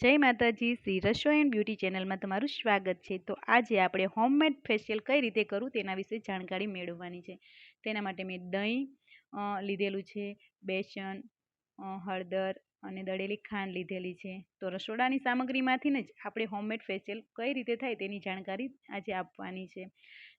જય માતાજી, શ્રી રસોઈ એન્ડ બ્યુટી ચેનલમાં તમારું સ્વાગત છે. તો આજે આપણે હોમમેડ ફેશિયલ કઈ રીતે કરવું તેના વિશે જાણકારી મેળવવાની છે. તેના માટે મેં દહીં લીધેલું છે, બેસન હળદર અને દળેલી ખાંડ લીધેલી છે. તો રસોડાની સામગ્રીમાંથી જ આપણે હોમમેડ ફેશિયલ કઈ રીતે થાય તેની જાણકારી આજે આપવાની છે.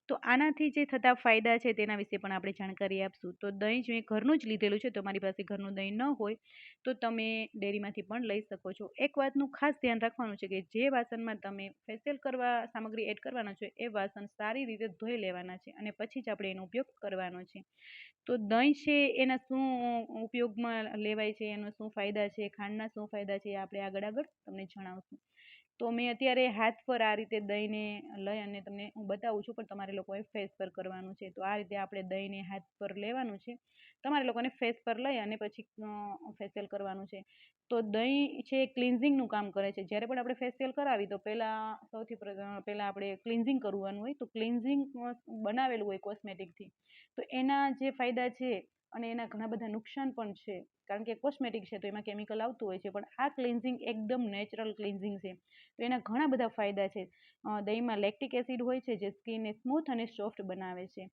તો આનાથી જે થતા ફાયદા છે તેના વિશે પણ આપણે જાણકારી આપશું. તો દહીં જ મેં ઘરનું જ લીધેલું છે તમારી પાસે ઘરનું દહીં ન હોય, તો તમે ડેરીમાંથી પણ લઈ શકો છો. એક વાતનું ખાસ ધ્યાન રાખવાનું છે કે જે વાસણમાં તમે ફેશિયલ કરવા, સામગ્રી એડ કરવાનો છે, એ વાસણ સારી રીતે ધોઈ લેવાના છે અને પછી જ આપણે એનો ઉપયોગ કરવાનો છે. તો દહીં છે, એના શું ઉપયોગમાં લેવાય છે, એનો શું ફાયદા છે, ખાંડના શું ફાયદા છે એ આપણે આગળ આગળ તમને જણાવશું. તો મેં અત્યારે હાથ પર આ રીતે દહીંને લઈ અને તમને હું બતાવું છું, પણ તમારે લોકોએ ફેસ પર કરવાનું છે. તો આ રીતે આપણે દહીંને હાથ પર લેવાનું છે. તમારે લોકોને ફેસ પર લઈ અને પછી ફેશિયલ કરવાનું છે. તો દહીં છે એ ક્લિન્ઝિંગનું કામ કરે છે. જ્યારે પણ આપણે ફેશિયલ કરાવી, તો પહેલાં સૌથી પહેલાં આપણે ક્લિન્ઝિંગ કરવાનું હોય. તો ક્લિન્ઝિંગ બનાવેલું હોય કોસ્મેટિકથી તો એના જે ફાયદા છે અને એના ઘણા બધા નુકસાન પણ છે. કારણ કે કોસ્મેટિક છે તો એમાં કેમિકલ આવતું હોય છે, પણ આ ક્લિન્ઝિંગ એકદમ નેચરલ ક્લિન્ઝિંગ છે. તો એના ઘણા બધા ફાયદા છે. દહીંમાં લેક્ટિક એસિડ હોય છે, જે સ્કિનને સ્મૂથ અને સોફ્ટ બનાવે છે.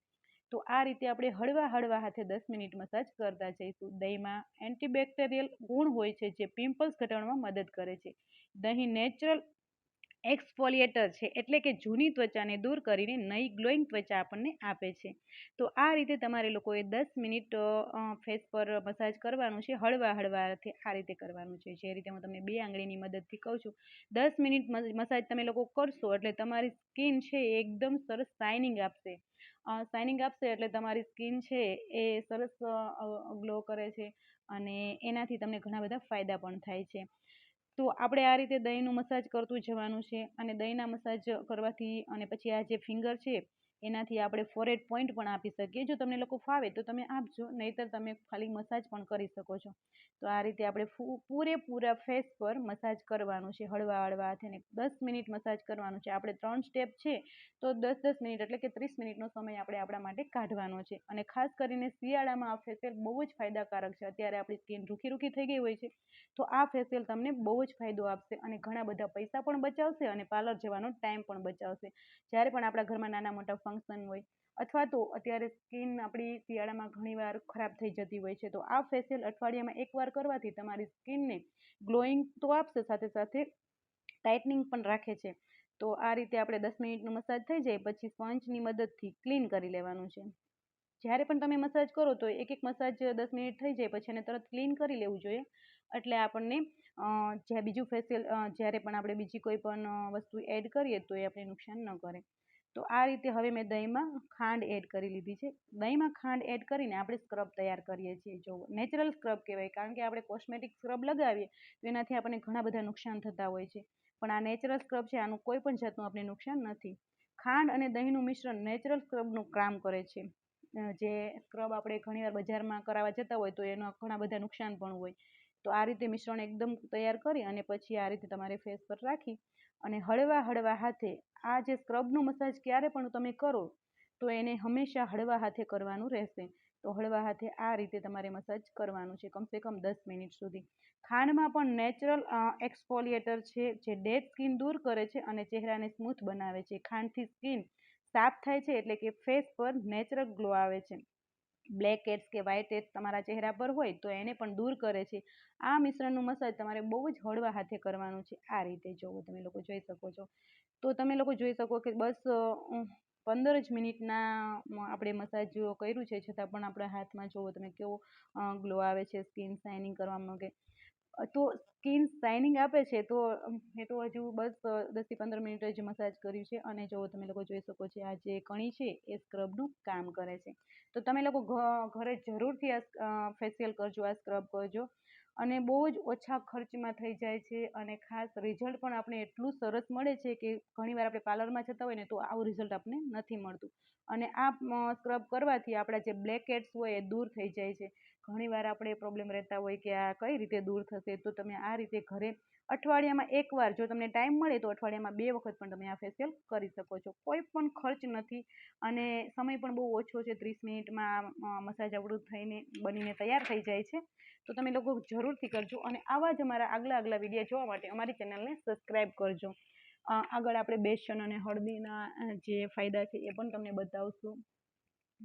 તો આ રીતે આપણે હળવા હળવા હાથે દસ મિનિટ મસાજ કરતા જઈશું. દહીંમાં એન્ટીબેક્ટેરિયલ ગુણ હોય છે, જે પિમ્પલ્સ ઘટાડવામાં મદદ કરે છે. દહીં નેચરલ એક્સફોલિએટર છે, એટલે કે જૂની ત્વચાને દૂર કરીને નવી ગ્લોઈંગ ત્વચા આપણને આપે છે. તો આ રીતે તમારે લોકોએ દસ મિનિટ ફેસ પર મસાજ કરવાનું છે, હળવા હળવાથી આ રીતે કરવાનું છે. જે રીતે હું તમને બે આંગળીની મદદથી કહું છું. દસ મિનિટ મસાજ તમે લોકો કરશો એટલે તમારી સ્કિન છે એ એકદમ સરસ શાઇનિંગ આપશે. શાઇનિંગ આપશે એટલે તમારી સ્કિન છે એ સરસ ગ્લો કરે છે અને એનાથી તમને ઘણા બધા ફાયદા પણ થાય છે. તો આપણે આ રીતે દહીંનું મસાજ કરતું જવાનું છે અને દહીંના મસાજ કરવાથી અને પછી આ જે ફિંગર છે એનાથી આપણે ફોરેટ પોઈન્ટ પણ આપી શકીએ. જો તમને લોકો ફાવે તો તમે આપજો, નહીંતર તમે ખાલી મસાજ પણ કરી શકો છો. તો આ રીતે આપણે પૂરેપૂરા ફેસ પર મસાજ કરવાનું છે. હળવા હળવા હાથે દસ મિનિટ મસાજ કરવાનું છે. આપણે ત્રણ સ્ટેપ છે તો દસ દસ મિનિટ એટલે કે ત્રીસ મિનિટનો સમય આપણે આપણા માટે કાઢવાનો છે. અને ખાસ કરીને શિયાળામાં આ ફેશિયલ બહુ જ ફાયદાકારક છે. અત્યારે આપણી સ્કિન રૂખી રૂખી થઈ ગઈ હોય છે, તો આ ફેશિયલ તમને બહુ જ ફાયદો આપશે અને ઘણા બધા પૈસા પણ બચાવશે અને પાર્લર જવાનો ટાઈમ પણ બચાવશે. જ્યારે પણ આપણા ઘરમાં નાના મોટા ફંક્શન હોય અથવા તો અત્યારે સ્કિન આપણી શિયાળામાં ઘણીવાર ખરાબ થઈ જતી હોય છે, તો આ ફેશિયલ અઠવાડિયામાં એકવાર કરવાથી તમારી સ્કિનને ગ્લોઈંગ તો આપશે, સાથે સાથે ટાઇટનિંગ પણ રાખે છે. તો આ રીતે આપણે દસ મિનિટનો મસાજ થઈ જાય, પછી સ્પંજની મદદથી ક્લીન કરી લેવાનું છે. જ્યારે પણ તમે મસાજ કરો તો એક એક મસાજ દસ મિનિટ થઈ જાય, પછી એને તરત ક્લીન કરી લેવું જોઈએ. એટલે આપણને જ્યાં બીજું ફેશિયલ જ્યારે પણ આપણે બીજી કોઈ પણ વસ્તુ એડ કરીએ તો એ આપણે નુકસાન ન કરે. તો આ રીતે હવે મેં દહીંમાં ખાંડ એડ કરી લીધી છે. દહીંમાં ખાંડ એડ કરીને આપણે સ્ક્રબ તૈયાર કરીએ છીએ. જો નેચરલ સ્ક્રબ કહેવાય, કારણ કે આપણે કોસ્મેટિક સ્ક્રબ લગાવીએ તો એનાથી આપણને ઘણા બધા નુકસાન થતા હોય છે. પણ આ નેચરલ સ્ક્રબ છે, આનું કોઈ પણ જાતનું આપણે નુકસાન નથી. ખાંડ અને દહીંનું મિશ્રણ નેચરલ સ્ક્રબનું કામ કરે છે. જે સ્ક્રબ આપણે ઘણીવાર બજારમાં કરાવવા જતા હોય તો એના ઘણા બધા નુકસાન પણ હોય. તો આ રીતે મિશ્રણ એકદમ તૈયાર કરી અને પછી આ રીતે તમારે ફેસ પર રાખી અને હળવા હળવા હાથે, આ જે સ્ક્રબનું મસાજ ક્યારે પણ તમે કરો, તો એને હંમેશા હળવા હાથે કરવાનું રહેશે. તો હળવા હાથે આ રીતે તમારે મસાજ કરવાનું છે, કમસે કમ દસ મિનિટ સુધી. ખાંડમાં પણ નેચરલ એક્સફોલિએટર છે, જે ડેડ સ્કિન દૂર કરે છે અને ચહેરાને સ્મૂથ બનાવે છે. ખાંડથી સ્કિન સાફ થાય છે એટલે કે ફેસ પર નેચરલ ગ્લો આવે છે. બ્લેક હેડ્સ કે વ્હાઇટ હેડ્સ તમારા ચહેરા પર હોય તો એને પણ દૂર કરે છે. આ મિશ્રણનું મસાજ તમારે બહુ જ હળવા હાથે કરવાનું છે. આ રીતે જોવો, તમે લોકો જોઈ શકો છો. તો તમે લોકો જોઈ શકો કે બસ પંદર જ મિનિટના આપણે મસાજ કર્યું છે. છતાં પણ આપણા હાથમાં જુઓ તમે કેવો ગ્લો આવે છે સ્કિન શાઇનિંગ કરવામાં કે તો સ્કિન શાઇનિંગ આપે છે, તો મેં તો હજુ બસ દસથી પંદર મિનિટ જ મસાજ કર્યું છે. અને જો તમે લોકો જોઈ શકો છો, આ જે કણી છે, એ સ્ક્રબનું કામ કરે છે. તો તમે લોકો ઘરે જરૂરથી આ ફેશિયલ કરજો, આ સ્ક્રબ કરજો. અને બહુ જ ઓછા ખર્ચમાં થઈ જાય છે. અને ખાસ રિઝલ્ટ પણ આપણે એટલું સરસ મળે છે કે ઘણીવાર આપણે પાર્લરમાં જતા હોય ને, તો આવું રિઝલ્ટ આપણને નથી મળતું. અને આ સ્ક્રબ કરવાથી આપણા જે બ્લેક હેડ્સ હોય, એ દૂર થઈ જાય છે. ઘણીવાર આપણે પ્રોબ્લેમ રહેતા હોય કે આ કઈ રીતે દૂર થશે, તો તમે આ રીતે ઘરે અઠવાડિયામાં એકવાર જો તમને ટાઈમ મળે તો અઠવાડિયામાં બે વખત પણ તમે આ ફેશિયલ કરી શકો છો. કોઈ પણ ખર્ચ નથી અને સમય પણ બહુ ઓછો છે, ત્રીસ મિનિટમાં મસાજ આપણું થઈને બનીને તૈયાર થઈ જાય છે. તો તમે લોકો જરૂરથી કરજો અને આવા જ અમારા આગલા આગલા વીડિયો જોવા માટે અમારી ચેનલને સબસ્ક્રાઈબ કરજો. આગળ આપણે બેસન અને હળદીના જે ફાયદા છે એ પણ તમને બતાવશું.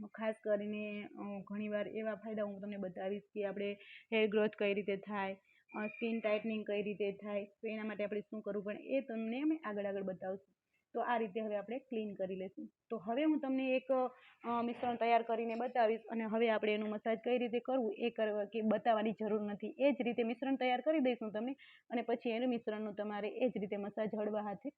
ખાસ કરીને ઘણીવાર એવા ફાયદા હું તમને બતાવીશ કે આપણે હેર ગ્રોથ કઈ રીતે થાય સ્કિન ટાઇટનિંગ કઈ રીતે થાય, તો એના માટે આપણે શું કરવું પડે એ તમને અમે આગળ આગળ બતાવશું. તો આ રીતે હવે આપણે ક્લીન કરી લઈશું તો હવે હું તમને એક મિશ્રણ તૈયાર કરીને બતાવીશ અને હવે આપણે એનું મસાજ કઈ રીતે કરવું એ કરવા કે બતાવવાની જરૂર નથી. એ જ રીતે મિશ્રણ તૈયાર કરી દઈશું તમને અને પછી એનું મિશ્રણનું તમારે એ જ રીતે મસાજ હળવા હાથે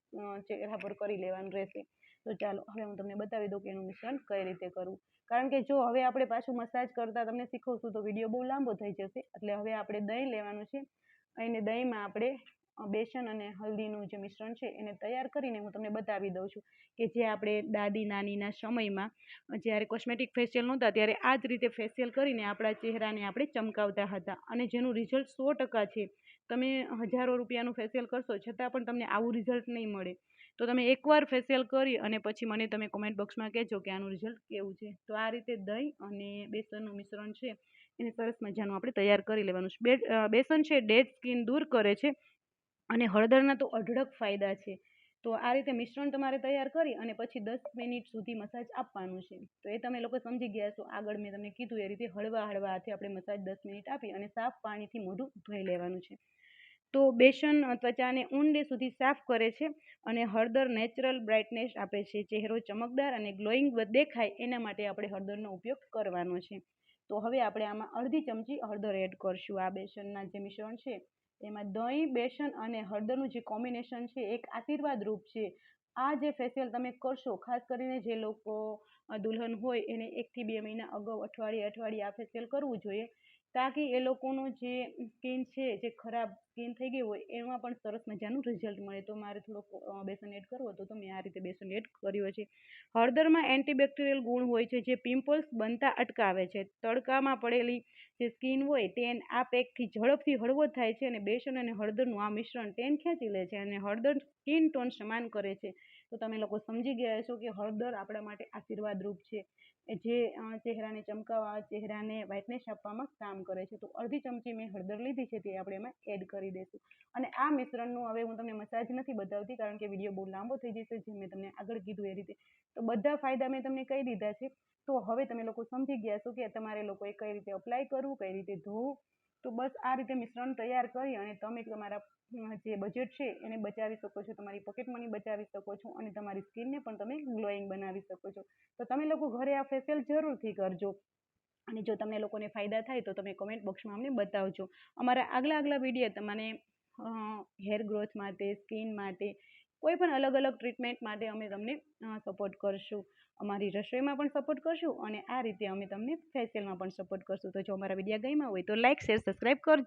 ચહેરા પર કરી લેવાનું રહેશે. તો ચાલો હવે હું તમને બતાવી દઉં કે એનું મિશ્રણ કઈ રીતે કરવું. કારણ કે જો હવે આપણે પાછું મસાજ કરતા તમને શીખવશું તો વીડિયો બહુ લાંબો થઈ જશે. એટલે હવે આપણે દહીં લેવાનું છે. અને દહીંમાં આપણે બેસન અને હલ્દીનું જે મિશ્રણ છે એને તૈયાર કરીને હું તમને બતાવી દઉં છું કે જે આપણે દાદી નાનીના સમયમાં જ્યારે કોસ્મેટિક ફેશિયલ નહોતા ત્યારે આ જ રીતે ફેશિયલ કરીને આપણા ચહેરાને આપણે ચમકાવતા હતા. અને જેનું રિઝલ્ટ સો ટકા છે. તમે હજારો રૂપિયાનું ફેશિયલ કરશો છતાં પણ તમને આવું રિઝલ્ટ નહીં મળે. તો તમે એકવાર ફેશિયલ કરી અને પછી મને તમે કોમેન્ટ બોક્સમાં કહેજો કે આનું રિઝલ્ટ કેવું છે. તો આ રીતે દહીં અને બેસનનું મિશ્રણ છે. એને સરસ મજાનું આપણે તૈયાર કરી લેવાનું છે. બેસન છે, ડેડ સ્કિન દૂર કરે છે. અને હળદરના તો અઢળક ફાયદા છે. તો આ રીતે મિશ્રણ તમારે તૈયાર કરી અને પછી દસ મિનિટ સુધી મસાજ આપવાનું છે. તો એ તમે લોકો સમજી ગયા છો આગળ મેં તમને કીધું એ રીતે હળવા હળવા હાથે આપણે મસાજ દસ મિનિટ આપી અને સાફ પાણીથી મોઢું ધોઈ લેવાનું છે. તો બેસન ત્વચાને ઊંડે સુધી સાફ કરે છે અને હળદર નેચરલ બ્રાઇટનેસ આપે છે. ચહેરો ચમકદાર અને ગ્લોઈંગ દેખાય એના માટે આપણે હળદરનો ઉપયોગ કરવાનો છે. તો હવે આપણે આમાં અડધી ચમચી હળદર એડ કરશું. આ બેસનના જે મિશ્રણ છે એમાં દહીં, બેસન અને હળદરનું જે કોમ્બિનેશન છે, એક આશીર્વાદ રૂપ છે. આ જે ફેશિયલ તમે કરશો, ખાસ કરીને જે લોકો દુલ્હન હોય, એને એકથી બે મહિના અગાઉ અઠવાડિયે અઠવાડિયે આ ફેશિયલ કરવું જોઈએ. તાકી એ લોકોનો જે સ્કિન છે, જે ખરાબ સ્કિન થઈ ગઈ હોય, એમાં પણ સરસ મજાનું રિઝલ્ટ મળે. તો મારે થોડોક બેસન એડ કરવો તો મેં આ રીતે બેસન એડ કર્યો છે. હળદરમાં એન્ટીબેક્ટેરિયલ ગુણ હોય છે, જે પિમ્પલ્સ બનતા અટકાવે છે. તડકામાં પડેલી જે સ્કિન હોય, તેન આ પેકથી ઝડપથી હળવો થાય છે અને બેસન અને હળદરનું આ મિશ્રણ ટેન ખેંચી લે છે અને હળદર સ્કિન ટોન સમાન કરે છે. તો તમે લોકો સમજી ગયા છો કે હળદર આપણા માટે આશીર્વાદ રૂપ છે જે ચહેરાને ચમકાવવા, ચહેરાને વ્હાઇટનેસ આપવામાં કામ કરે છે. તો અડધી ચમચી મેં હળદર લીધી છે તે આપણે એમાં એડ કરી દઈશું. અને આ મિશ્રણનું હવે હું તમને મસાજ નથી બતાવતી કારણ કે વીડિયો બહુ લાંબો થઈ જશે જે મેં તમને આગળ કીધું એ રીતે. તો બધા ફાયદા મેં તમને કહી દીધા છે. તો હવે તમે લોકો સમજી ગયા છો કે તમારે લોકોએ કઈ રીતે અપ્લાય કરવું, કઈ રીતે ધોવું. તો બસ આ રીતે મિશ્રણ તૈયાર કરી અને તમે તમારા જે બજેટ છે એને બચાવી શકો છો, તમારી પોકેટ મની બચાવી શકો છો અને તમારી સ્કિનને પણ તમે ગ્લોઈંગ બનાવી શકો છો. તો તમે લોકો ઘરે આ ફેશિયલ જરૂરથી કરજો. અને જો તમને લોકોને ફાયદા થાય તો તમે કોમેન્ટ બોક્સમાં અમને બતાવજો. અમારા આગલા આગલા વીડિયો તમને હેર ગ્રોથ માટે સ્કિન માટે કોઈ પણ અલગ અલગ ટ્રીટમેન્ટ માટે અમે તમને સપોર્ટ કરશું. અમારી રસોઈમાં પણ સપોર્ટ કરશું અને આ રીતે અમે તમને ફેશિયલમાં પણ સપોર્ટ કરશું. તો જો અમારા વીડિયો ગમ્યા હોય તો લાઇક શેર સબસ્ક્રાઈબ કરજો.